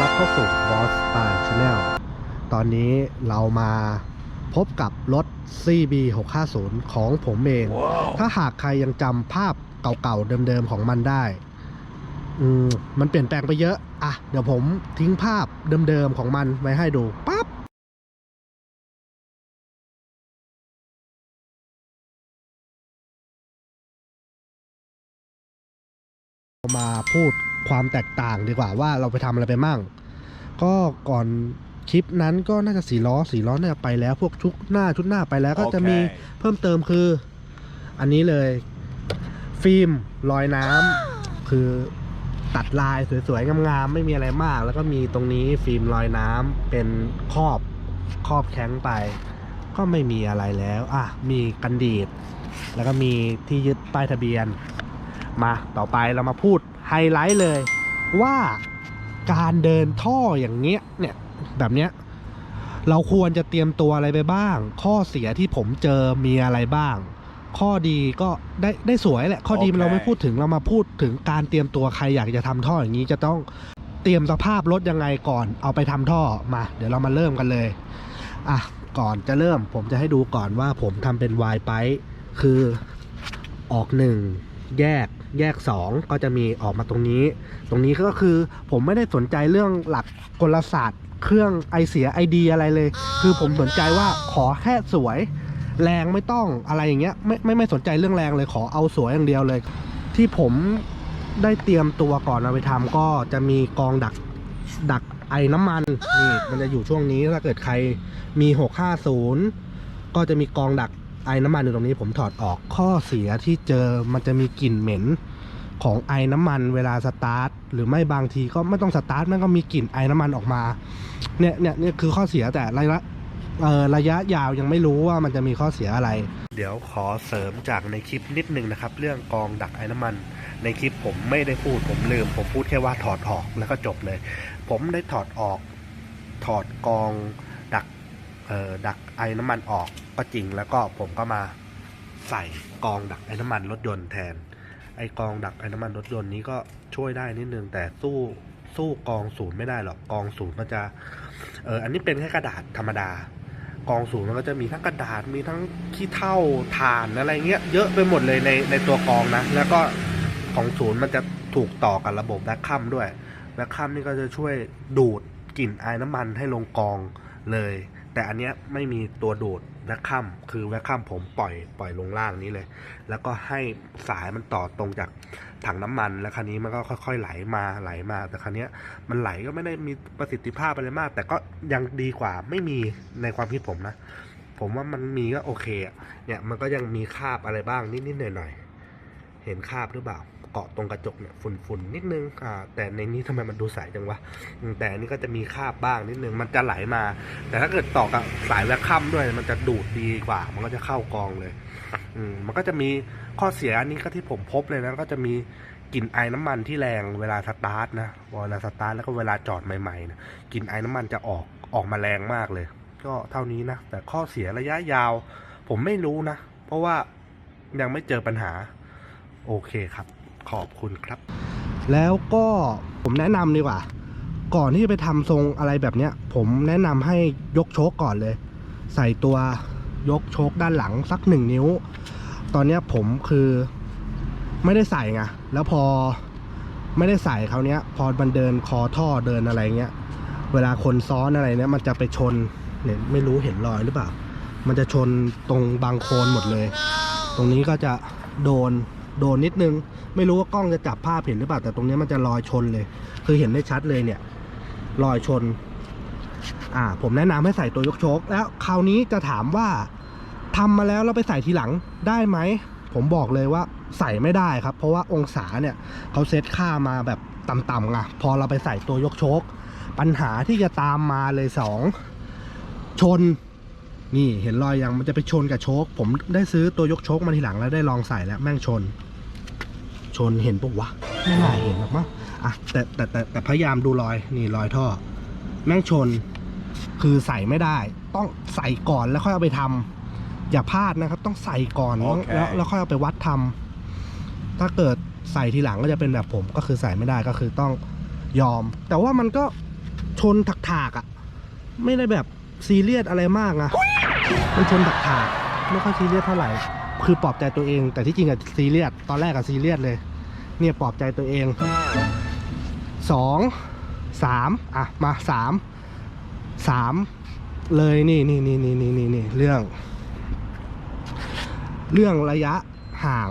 รับเข้าสู่ Boss Spy Channel ตอนนี้เรามาพบกับรถ CB 650ของผมเองถ้าหากใครยังจำภาพเก่าๆเดิมๆของมันได้อืมมันเปลี่ยนแปลงไปเยอะ อะ เดี๋ยวผมทิ้งภาพเดิมๆของมันไว้ให้ดูปั๊บมาพูด ความแตกต่างดีกว่าว่าเราไปทำอะไรไปมั่ง ก็ก่อนคลิปนั้นก็น่าจะสีล้อสีล้อน่าจะไปแล้ว พวกชุดหน้าชุดหน้าไปแล้ว ก็จะมีเพิ่มเติมคือ อันนี้เลย ฟิล์มลอยน้ำคือตัดลายสวยๆงามๆไม่มีอะไรมาก แล้วก็มีตรงนี้ฟิล์มลอยน้ำเป็นครอบครอบแข้งไป ก็ไม่มีอะไรแล้วอะมีกันดีดแล้วก็มีที่ยึดป้ายทะเบียน มาต่อไปเรามาพูด ไฮไลท์เลยว่าการเดินท่ออย่างเงี้ยเนี่ยแบบเนี้ยเราควรจะเตรียมตัวอะไรไปบ้าง ข้อเสียที่ผมเจอมีอะไรบ้าง ข้อดีก็ได้ได้สวยแหละข้อดีโอเคเราไม่พูดถึงเรามาพูดถึงการเตรียมตัวใครอยากจะทำท่ออย่างนี้จะต้องเตรียมสภาพรถยังไงก่อนเอาไปทำท่อมา เดี๋ยวเรามาเริ่มกันเลยอะก่อนจะเริ่มผมจะให้ดูก่อนว่าผมทำเป็นวายไปคือออกหนึ่งแยก แยก 2 ก็จะมีออกมาตรงนี้ ตรงนี้ก็คือผมไม่ได้สนใจเรื่องหลักกลศาสตร์ เครื่องไอเสียไอดีอะไรเลย คือผมสนใจว่าขอแค่สวยแรงไม่ต้องอะไรอย่างเงี้ยไม่ไม่ไม่สนใจเรื่องแรงเลยขอเอาสวยอย่างเดียวเลย ที่ผมได้เตรียมตัวก่อนเอาไปทำก็จะมีกองดักดักไอน้ำมันนี่มันจะอยู่ช่วงนี้ถ้าเกิดใครมี 650 ก็จะมีกองดัก ไอ้น้ำมันอยู่ตรงนี้ผมถอดออกข้อเสียที่เจอมันจะมีกลิ่นเหม็นของไอ้น้ำมันเวลาสตาร์ทหรือไม่บางทีก็ไม่ต้องสตาร์ทมันก็มีกลิ่นไอ้น้ำมันออกมาเนี่ยเนี่ยเนี่ยคือข้อเสียแต่ระยะระยะยาวยังไม่รู้ว่ามันจะมีข้อเสียอะไร เดี๋ยวขอเสริมจากในคลิปนิดนึงนะครับ เรื่องกองดักไอ้น้ำมัน ในคลิปผมไม่ได้พูดผมลืม ผมพูดแค่ว่าถอดออกแล้วก็จบเลย ผมได้ถอดออกถอดกอง ดักเอ่อดักไอน้ำมันออกก็จริงแล้วก็ผมก็มาใส่กองดักไอ้น้ำมันรถยนต์แทน ไอกองดักไอ้น้ำมันรถยนต์นี้ก็ช่วยได้นิดนึงแต่สู้สู้กองศูนย์ไม่ได้หรอกกองศูนย์มันจะเอออันนี้เป็นแค่กระดาษธรรมดา กองศูนย์มันก็จะมีทั้งกระดาษมีทั้งขี้เถ้าถ่านอะไรเงี้ยเยอะไปหมดเลยในในตัวกองนะ แล้วก็ของศูนย์มันจะถูกต่อกับระบบแบคคัมด้วยแบคคัมนี่ก็จะช่วยดูดกลิ่นไอ้น้ำมันให้ลงกองเลย แต่อันเนี้ยไม่มีตัวดูดแวคคัมคือแวคคัมผมปล่อยปล่อยลงล่างนี้เลย แล้วก็ให้สายมันต่อตรงจากถังน้ำมัน แล้วคันนี้มันก็ค่อย ๆ ไหลมาไหลมาแต่คันเนี้ยมันไหลก็ไม่ได้มีประสิทธิภาพอะไรมาก แต่ก็ยังดีกว่าไม่มีในความคิดผมนะ ผมว่ามันมีก็โอเคอะเนี่ยมันก็ยังมีคาบอะไรบ้างนิดๆหน่อยๆ เห็นคาบหรือเปล่า เกาะตรงกระจกเนี่ยฝุ่นๆนิดนึงอ่าแต่ในนี้ทำไมมันดูใสจังวะแต่อันนี้ก็จะมีคาบบ้างนิดนึงมันจะไหลมา แต่ถ้าเกิดต่อกับสายแวคคัมด้วยมันจะดูดดีกว่า มันก็จะเข้ากองเลย อืมมันก็จะมีข้อเสียอันนี้ก็ที่ผมพบเลยนะก็จะมีกลิ่นไอน้ำมันที่แรงเวลาสตาร์ทนะเวลาสตาร์ทแล้วก็เวลาจอดใหม่ๆนะกลิ่นไอน้ำมันจะออกออกมาแรงมากเลย ก็เท่านี้นะแต่ข้อเสียระยะยาว ผมไม่รู้นะ เพราะว่ายังไม่เจอปัญหา โอเคครับ ขอบคุณครับ แล้วก็ผมแนะนำดีกว่า ก่อนที่จะไปทำทรงอะไรแบบเนี้ย ผมแนะนำให้ยกโชคก่อนเลย ใส่ตัวยกโชคด้านหลังสักหนึ่งนิ้ว ตอนเนี้ยผมคือไม่ได้ใส่ไงแล้วพอไม่ได้ใส่เขาเนี้ย พอมันเดินคอท่อเดินอะไรเงี้ย เวลาคนซ้อนอะไรเนี่ยมันจะไปชนเนี่ยไม่รู้เห็นรอยหรือเปล่า มันจะชนตรงบางโคนหมดเลย ตรงนี้ก็จะโดน โดนนิดนึง ไม่รู้ว่ากล้องจะจับภาพเห็นหรือเปล่าแต่ตรงนี้มันจะรอยชนเลย คือเห็นได้ชัดเลยเนี่ยรอยชน อ่า ผมแนะนำให้ใส่ตัวยกโชคแล้วคราวนี้จะถามว่าทำมาแล้วเราไปใส่ทีหลังได้ไหมผมบอกเลยว่าใส่ไม่ได้ครับ เพราะว่าองศาเนี่ยเขาเซตค่ามาแบบต่ำๆไงพอเราไปใส่ตัวยกโชคปัญหาที่จะตามมาเลยสองชนนี่เห็นรอยยังมันจะไปชนกับโชค ผมได้ซื้อตัวยกโชคมาทีหลังแล้วได้ลองใส่แล้วแม่งชน ชนเห็นปะวะไม่น่าเห็นหรอกมั้งอะแต่แต่แต่แต่พยายามดูรอยนี่รอยท่อ แม่งชน คือใส่ไม่ได้ ต้องใส่ก่อนแล้วค่อยเอาไปทำอย่าพลาดนะครับ ต้องใส่ก่อนแล้วโอเคแล้วแล้วค่อยเอาไปวัดทำถ้าเกิดใส่ทีหลังก็จะเป็นแบบผมก็คือใส่ไม่ได้ก็คือต้องยอม แต่ว่ามันก็ชนถากๆอะ่ะ ไม่ได้แบบซีเรียสอะไรมากนะมันชนถากๆไม่ค่อยซีเรียสเท่าไหร่ คือปลอบใจตัวเอง แต่ที่จริงอะซีเรียสตอนแรกอะซีเรียสเลย เนี่ยปลอบใจตัวเองสองสามอะมาสามสามเลยนี่นี่นี่นี่นี่นี่นี่เรื่อง เรื่องระยะห่าง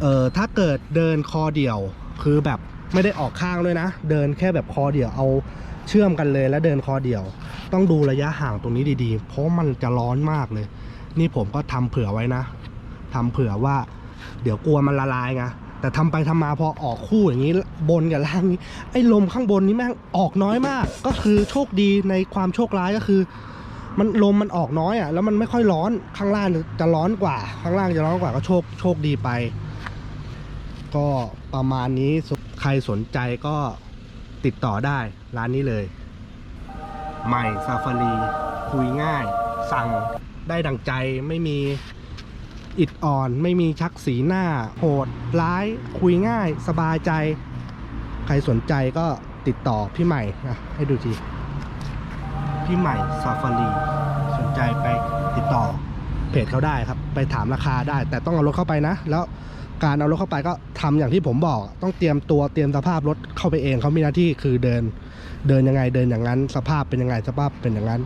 เอ่อถ้าเกิดเดินคอเดี่ยวคือแบบไม่ได้ออกข้างด้วยนะ เดินแค่แบบคอเดี่ยวเอาเชื่อมกันเลยแล้วเดินคอเดี่ยว ต้องดูระยะห่างตรงนี้ดีๆ เพราะมันจะร้อนมากเลย นี่ผมก็ทำเผื่อไว้นะทำเผื่อว่า เดี๋ยวกลัวมันละลายไง แต่ทำไปทำมาพอออกคู่อย่างนี้บนกับล่างนี้ไอ้ลมข้างบนนี้แม่งออกน้อยมาก ก็คือโชคดีในความโชคร้ายก็คือ มันลมมันออกน้อยอะแล้วมันไม่ค่อยร้อนข้างล่างจะร้อนกว่า ข้างล่างจะร้อนกว่าก็โชคโชคดีไป ก็ประมาณนี้ใครสนใจก็ติดต่อได้ร้านนี้เลย ใหม่ซาฟารีคุยง่าย สั่งได้ดังใจไม่มี อิดอ่อน ไม่มีชักสีหน้า โหด ร้าย คุยง่าย สบายใจ ใครสนใจก็ติดต่อพี่ใหม่นะให้ดูที พี่ใหม่ซาฟารี สนใจไปติดต่อเพจเขาได้ครับ ไปถามราคาได้ แต่ต้องเอารถเข้าไปนะ แล้วการเอารถเข้าไปก็ทำอย่างที่ผมบอก ต้องเตรียมตัวเตรียมสภาพรถเข้าไปเองเขามีหน้าที่คือเดิน เดินยังไงเดินอย่างนั้น สภาพเป็นยังไงสภาพเป็นอย่างนั้น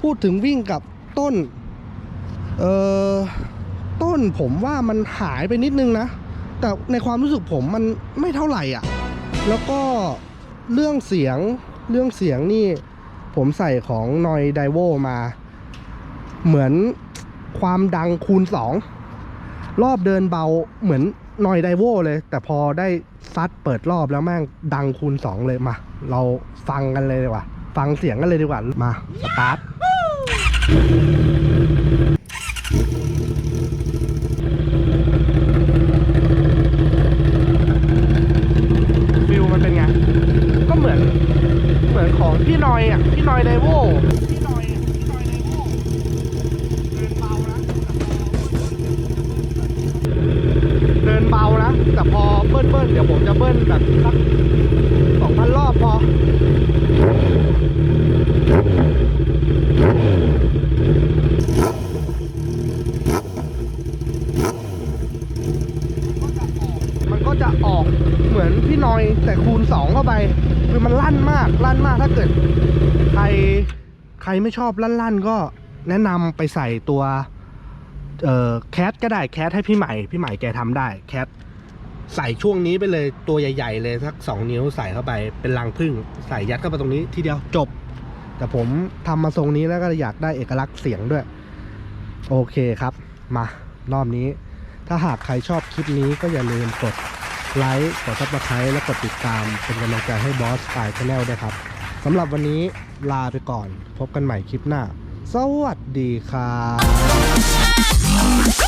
พูดถึงวิ่งกับต้น เอ่อ ต้นผมว่ามันหายไปนิดนึงนะ แต่ในความรู้สึกผมมันไม่เท่าไหร่อะ แล้วก็เรื่องเสียงเรื่องเสียงนี่ผมใส่ของนอยไดโวมา เหมือนความดังคูณสองรอบเดินเบาเหมือนนอยไดโวเลย แต่พอได้ซัดเปิดรอบแล้วแม่งดังคูณสองเลยมา เราฟังกันเลยดีกว่า ฟังเสียงกันเลยดีกว่ามา สตาร์ทฟิลมันเป็นไง ก็เหมือน เห พี่นอยอะพี่นอยไดโวพี่นอยพี่นอยไดโวเดินเบานะเดินเบานะแต่พอเบิ้ลเบิ้ลเดี๋ยวผมจะเบิ้ลแบบสักสองพันรอบพอมันก็จะออกเหมือนพี่นอยแต่คูณสองเข้าไป คือมันลั่นมากลั่นมากถ้าเกิด ใครใครไม่ชอบลั่นๆก็แนะนำไปใส่ตัวเอ่อแคทก็ได้แคทให้พี่ใหม่พี่ใหม่แกทำได้แคทใส่ช่วงนี้ไปเลยตัวใหญ่ ๆ เลยสักสองนิ้วใส่เข้าไปเป็นรังพึ่งใส่ยัดเข้าไปตรงนี้ทีเดียวจบ แต่ผมทำมาทรงนี้แล้วก็อยากได้เอกลักษณ์เสียงด้วย โอเคครับ มารอบนี้ ถ้าหากใครชอบคลิปนี้ก็อย่าลืมกด ไลค์กดซับสไครต์และกดติดตามเป็นกำลังใจให้บอสสไตล์ชาแนลด้วยครับสำหรับวันนี้ลาไปก่อน พบกันใหม่คลิปหน้า สวัสดีครับ